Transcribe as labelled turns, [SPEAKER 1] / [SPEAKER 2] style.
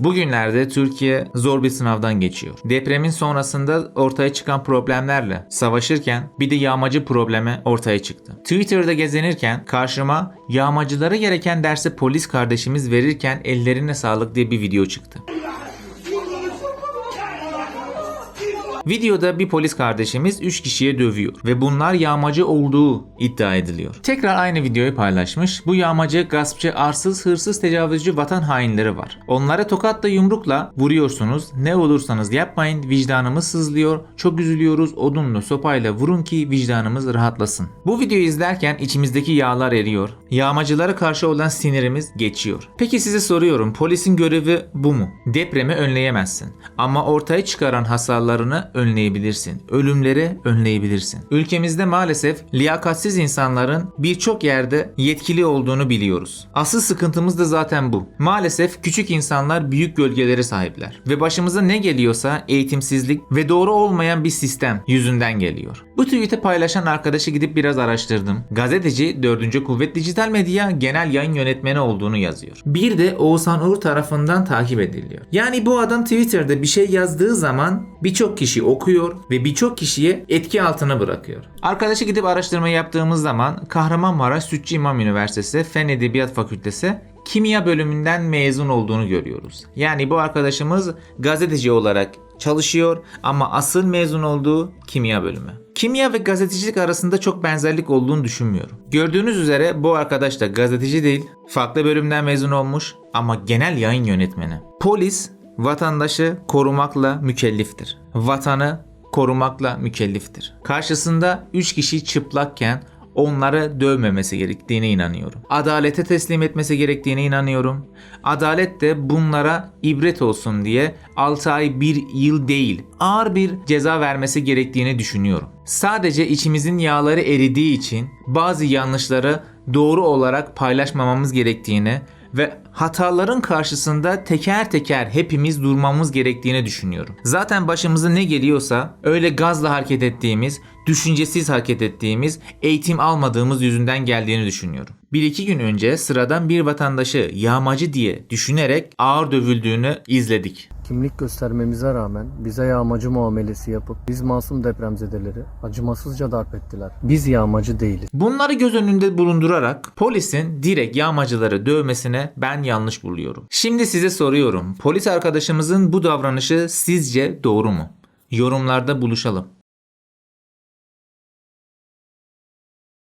[SPEAKER 1] Bugünlerde Türkiye zor bir sınavdan geçiyor. Depremin sonrasında ortaya çıkan problemlerle savaşırken bir de yağmacı problemi ortaya çıktı. Twitter'da gezinirken karşıma yağmacılara gereken dersi polis kardeşimiz verirken ellerine sağlık diye bir video çıktı. Videoda bir polis kardeşimiz 3 kişiye dövüyor ve bunlar yağmacı olduğu iddia ediliyor. Tekrar aynı videoyu paylaşmış. Bu yağmacı, gaspçı, arsız, hırsız, tecavüzcü vatan hainleri var. Onlara tokatla yumrukla vuruyorsunuz. Ne olursanız yapmayın. Vicdanımız sızlıyor. Çok üzülüyoruz. Odunla sopayla vurun ki vicdanımız rahatlasın. Bu videoyu izlerken içimizdeki yağlar eriyor. Yağmacılara karşı olan sinirimiz geçiyor. Peki size soruyorum. Polisin görevi bu mu? Depremi önleyemezsin. Ama ortaya çıkaran hasarlarını önleyebilirsin. Ölümleri önleyebilirsin. Ülkemizde maalesef liyakatsiz insanların birçok yerde yetkili olduğunu biliyoruz. Asıl sıkıntımız da zaten bu. Maalesef küçük insanlar büyük gölgeleri sahipler. Ve başımıza ne geliyorsa eğitimsizlik ve doğru olmayan bir sistem yüzünden geliyor. Bu tweet'i paylaşan arkadaşı gidip biraz araştırdım. Gazeteci 4. Kuvvet Dijital Medya Genel Yayın Yönetmeni olduğunu yazıyor. Bir de Oğuzhan Uğur tarafından takip ediliyor. Yani bu adam Twitter'da bir şey yazdığı zaman birçok kişi okuyor ve birçok kişiye etki altına bırakıyor. Arkadaşı gidip araştırma yaptığımız zaman Kahramanmaraş Sütçü İmam Üniversitesi Fen Edebiyat Fakültesi kimya bölümünden mezun olduğunu görüyoruz. Yani bu arkadaşımız gazeteci olarak çalışıyor ama asıl mezun olduğu kimya bölümü. Kimya ve gazetecilik arasında çok benzerlik olduğunu düşünmüyorum. Gördüğünüz üzere bu arkadaş da gazeteci değil, farklı bölümden mezun olmuş ama genel yayın yönetmeni. Polis vatandaşı korumakla mükelliftir. Vatanı korumakla mükelliftir. Karşısında 3 kişi çıplakken onları dövmemesi gerektiğine inanıyorum. Adalete teslim etmesi gerektiğine inanıyorum. Adalet de bunlara ibret olsun diye 6 ay 1 yıl değil ağır bir ceza vermesi gerektiğini düşünüyorum. Sadece içimizin yağları eridiği için bazı yanlışları doğru olarak paylaşmamamız gerektiğini ve hataların karşısında teker teker hepimiz durmamız gerektiğini düşünüyorum. Zaten başımıza ne geliyorsa öyle gazla hareket ettiğimiz, düşüncesiz hareket ettiğimiz, eğitim almadığımız yüzünden geldiğini düşünüyorum. Bir iki gün önce sıradan bir vatandaşı yağmacı diye düşünerek ağır dövüldüğünü izledik.
[SPEAKER 2] Kimlik göstermemize rağmen bize yağmacı muamelesi yapıp biz masum depremzedeleri acımasızca darp ettiler. Biz yağmacı değiliz.
[SPEAKER 1] Bunları göz önünde bulundurarak polisin direkt yağmacıları dövmesine ben yanlış buluyorum. Şimdi size soruyorum. Polis arkadaşımızın bu davranışı sizce doğru mu? Yorumlarda buluşalım.